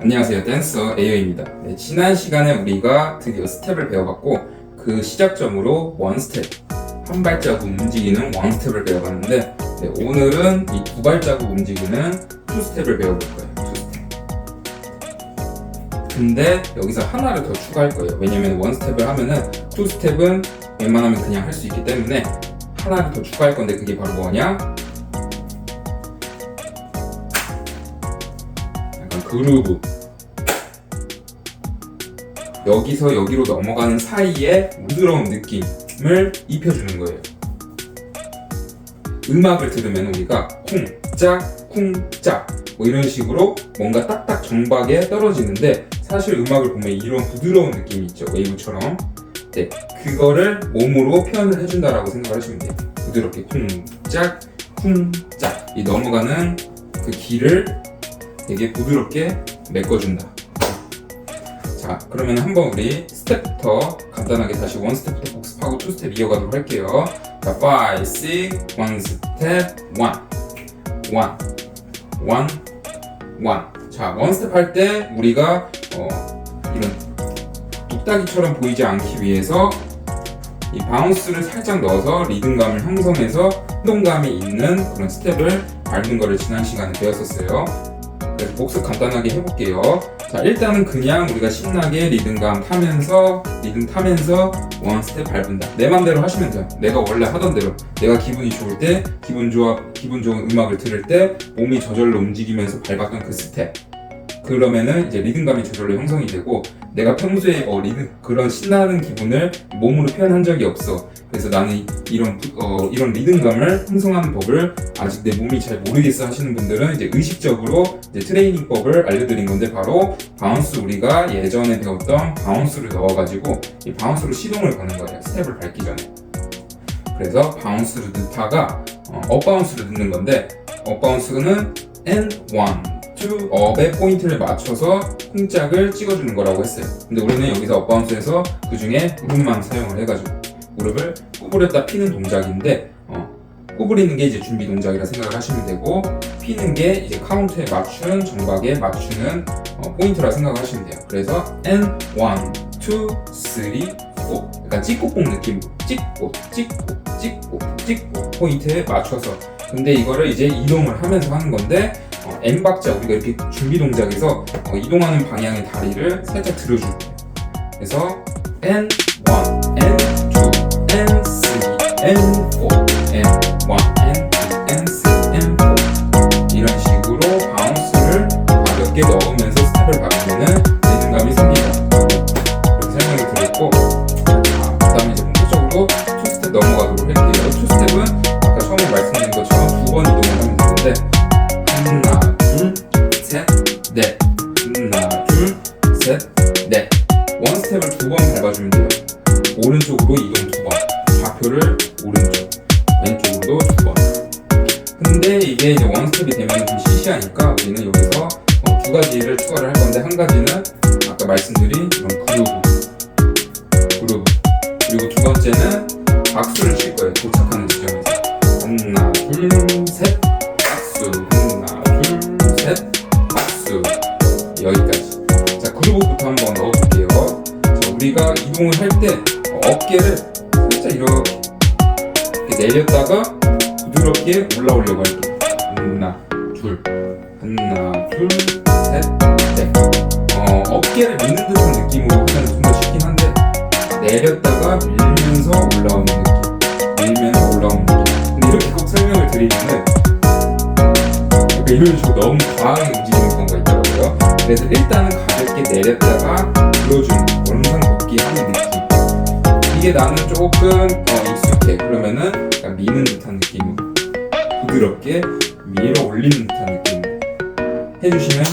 안녕하세요. 댄서 에이어입니다. 네, 지난 시간에 우리가 드디어 스텝을 배워봤고 그 시작점으로 원 스텝 한 발자국 움직이는 원 스텝을 배워봤는데 네, 오늘은 이 두 발자국 움직이는 투 스텝을 배워볼 거예요. 투 스텝 근데 여기서 하나를 더 추가할 거예요. 왜냐면 원 스텝을 하면은 투 스텝은 웬만하면 그냥 할 수 있기 때문에 하나를 더 추가할 건데 그게 바로 뭐냐 그루브 여기서 여기로 넘어가는 사이에 부드러운 느낌을 입혀주는 거예요. 음악을 들으면 우리가 쿵짝 쿵짝 뭐 이런 식으로 뭔가 딱딱 정박에 떨어지는데 사실 음악을 보면 이런 부드러운 느낌이 있죠. 웨이브처럼. 네 그거를 몸으로 표현을 해준다라고 생각하시면 돼요. 부드럽게 쿵짝 쿵짝. 이 넘어가는 그 길을 되게 부드럽게 메꿔준다. 자 그러면 한번 우리 스텝부터 간단하게 다시 원 스텝부터 복습하고 투 스텝 이어가도록 할게요. 자 5, 6, 1 스텝 1 1 1 1 자, 원 스텝 할 때 우리가 어, 이런 뚝딱이처럼 보이지 않기 위해서 이 바운스를 살짝 넣어서 리듬감을 형성해서 운동감이 있는 그런 스텝을 밟는 거를 지난 시간에 배웠었어요. 그래서 복습 간단하게 해볼게요. 자, 일단은 그냥 우리가 신나게 리듬감 타면서, 리듬 타면서 원 스텝 밟는다. 내 맘대로 하시면 돼요. 내가 원래 하던 대로. 내가 기분이 좋을 때, 기분 좋아, 기분 좋은 음악을 들을 때, 몸이 저절로 움직이면서 밟았던 그 스텝. 그러면은 이제 리듬감이 저절로 형성이 되고 내가 평소에 어 리듬 그런 신나는 기분을 몸으로 표현한 적이 없어. 그래서 나는 이- 이런 부- 어 이런 리듬감을 형성하는 법을 아직 내 몸이 잘 모르겠어 하시는 분들은 이제 의식적으로 이제 트레이닝법을 알려드린 건데 바로 바운스 우리가 예전에 배웠던 바운스를 넣어가지고 이 바운스로 시동을 거는 거예요. 스텝을 밟기 전에. 그래서 바운스를 넣다가 어, 업바운스를 넣는 건데 업바운스는 N1 투 업의 포인트를 맞춰서 쿵짝을 찍어주는 거라고 했어요. 근데 우리는 여기서 업바운스에서 그 중에 무릎만 사용을 해가지고 무릎을 구부렸다 피는 동작인데 어, 구부리는 게 이제 준비 동작이라 생각을 하시면 되고 피는 게 이제 카운트에 맞춘 정박에 맞추는 어, 포인트라 생각하시면 돼요. 그래서 N 1, 2, 3, 4 약간 찍고뽕 느낌으로 찍고 찍고 찍고 찍고 포인트에 맞춰서 근데 이거를 이제 이동을 하면서 하는 건데 어, N 박자 우리가 이렇게 준비 동작에서 어, 이동하는 방향의 다리를 살짝 들어줄 거예요. 그래서 1, N 2, N 3, N 4, N 1, N 2, N 3, N 4 이런 식으로 바운스를 가볍게 넣으면서 스텝을 밟으면은 리듬감이 생긴다. 이렇게 설명을 드렸고 자, 그다음에 이제 본격적으로 투 스텝 넘어가도록 할게요. 투 스텝은 아까 처음에 말씀드린 것처럼 두 번 이동을 하면 되는데 하나, 둘, 셋, 넷. 하나, 둘, 셋, 넷. 원 스텝을 두 번 밟아주면 돼요. 근데 이게 이제 원 스텝이 되면 좀 시시하니까 우리는 여기서 어, 두 가지를 추가를 할 건데 한 가지는 아까 말씀드린 이런 그루브, 그루브. 그리고 두 번째는 박수를 칠 거예요. 도착하는 지점에서. 하나, 둘, 셋, 박수. 하나, 둘, 셋, 박수. 여기까지. 자, 그루브부터 한번 넣어볼게요. 자, 우리가 이동을 할 때 어깨를 살짝 이렇게 내렸다가 부드럽게 올라오려고 할게요. 하나, 둘, 하나, 둘, 셋, 넷. 어, 어깨를 미는 듯한 느낌으로 하면 좀더 쉽긴 한데 내렸다가 밀면서 올라오는 느낌, 밀면서 올라오는 느낌. 근데 이렇게 꼭 설명을 드리면은 약간 이런 식으로 너무 과하게 움직이는 경우가 있더라고요. 그래서 일단은 가볍게 내렸다가 들어주는 원상 복귀 하는 느낌. 이게 나는 조금 어, 익숙해. 그러면은 미는 듯한 느낌으로 부드럽게 밀어 올리는 듯한 느낌으로 해주시면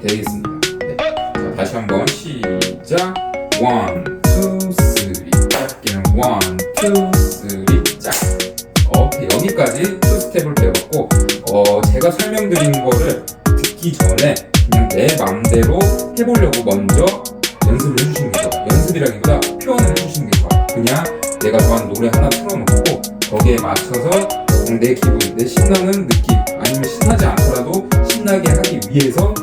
되겠습니다. 네. 자, 다시 한번 시작. 원, 투, 쓰리. 짧게는 원, 투, 쓰리. 짝. 오케이 여기까지 투 스텝을 배웠고 어, 제가 설명드린 거를 듣기 전에 그냥 내 마음대로 해보려고 먼저 연습을 해주시는 게 좋아요. 연습이라기보다 표현을 해주시는 게 좋아요. 그냥 내가 좋아하는 노래 하나 틀어놓고 거기에 맞춰서 그냥 내 기분, 내 신나는 느낌 아니면 신나지 않더라도 신나게 하기 위해서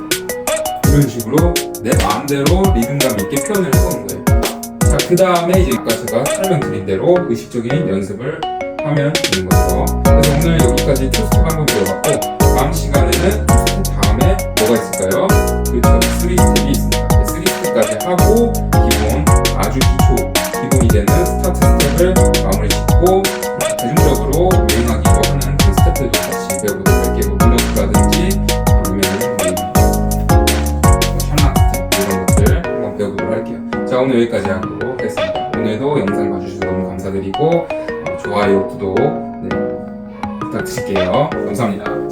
이런 식으로 내 마음대로 리듬감 있게 표현을 해보는 거예요. 자, 그 다음에 이제 아까 제가 설명드린 대로 의식적인 연습을 하면 되는 거죠. 그래서 오늘 여기까지 투스텝 한번 배워봤고 다음 시간에는 다음에 뭐가 있을까요? 그렇죠. 3스텝이 있습니다. 3스텝까지 하고 오늘 여기까지 하도록 하겠습니다. 오늘도 영상 봐주셔서 너무 감사드리고 어, 좋아요, 구독 네, 부탁드릴게요. 감사합니다.